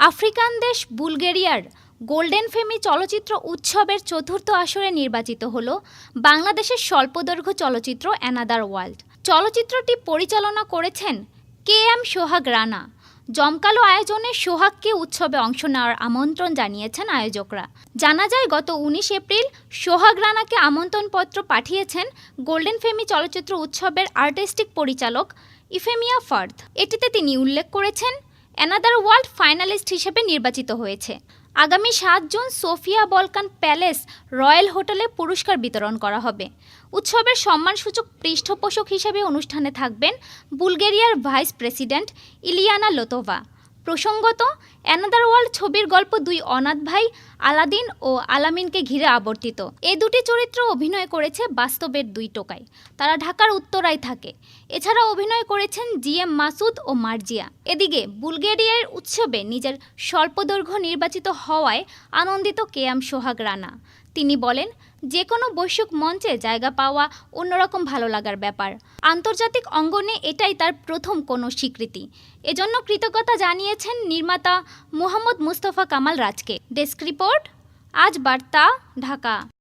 African দেশ বুলগেরিয়ার golden Femi চলচ্চিত্র উৎসবের চতুর্থ আসরে নির্বাচিত হল বাংলাদেশের স্বল্পদৈর্ঘ্য চলচ্চিত্র অ্যানাদার ওয়ার্ল্ড চলচ্চিত্রটি পরিচালনা করেছেন কে এম সোহাগ রানা। জমকালো আয়োজনে সোহাগকে উৎসবে অংশ নেওয়ার আমন্ত্রণ জানিয়েছেন আয়োজকরা। জানা যায়, গত উনিশ এপ্রিল সোহাগ রানাকে আমন্ত্রণপত্র পাঠিয়েছেন গোল্ডেন ফেমি চলচ্চিত্র উৎসবের আর্টিস্টিক পরিচালক ইফেমিয়া ফার্থ এটিতে তিনি উল্লেখ করেছেন অ্যানাদার ওয়ার্ল্ড ফাইনালিস্ট হিসেবে নির্বাচিত হয়েছে। আগামী সাত June Sofia Balkan Palace Royal হোটেলে পুরস্কার বিতরণ করা হবে। উৎসবের সম্মানসূচক পৃষ্ঠপোষক হিসেবে অনুষ্ঠানে থাকবেন বুলগেরিয়ার ভাইস প্রেসিডেন্ট ইলিয়ানা লোতোভা। প্রসঙ্গত অ্যানাদার ওয়ার্ল্ড ছবির গল্প দুই অনাথ ভাই, আলাদিন ও আলামিনকে ঘিরে আবর্তিত। এ দুটি চরিত্র অভিনয় করেছে বাস্তবের দুই টোকাই। তারা ঢাকার উত্তরায় থাকে। এছাড়া অভিনয় করেছেন জি এম মাসুদ ও মার্জিয়া। এদিকে, বুলগেরিয়ার উৎসবে নিজের স্বল্পদৈর্ঘ্য নির্বাচিত হওয়ায় আনন্দিত কেয়াম সোহাগ রানা। তিনি বলেন যে কোনো বৈশ্বিক মঞ্চে জায়গা পাওয়া অন্যরকম ভালো লাগার ব্যাপার। আন্তর্জাতিক অঙ্গনে এটাই তার প্রথম কোনো স্বীকৃতি। এজন্য কৃতজ্ঞতা জানিয়েছেন নির্মাতা মোহাম্মদ মুস্তফা কামাল রাজকে। ডেস্ক রিপোর্ট, আজ বার্তা, ঢাকা।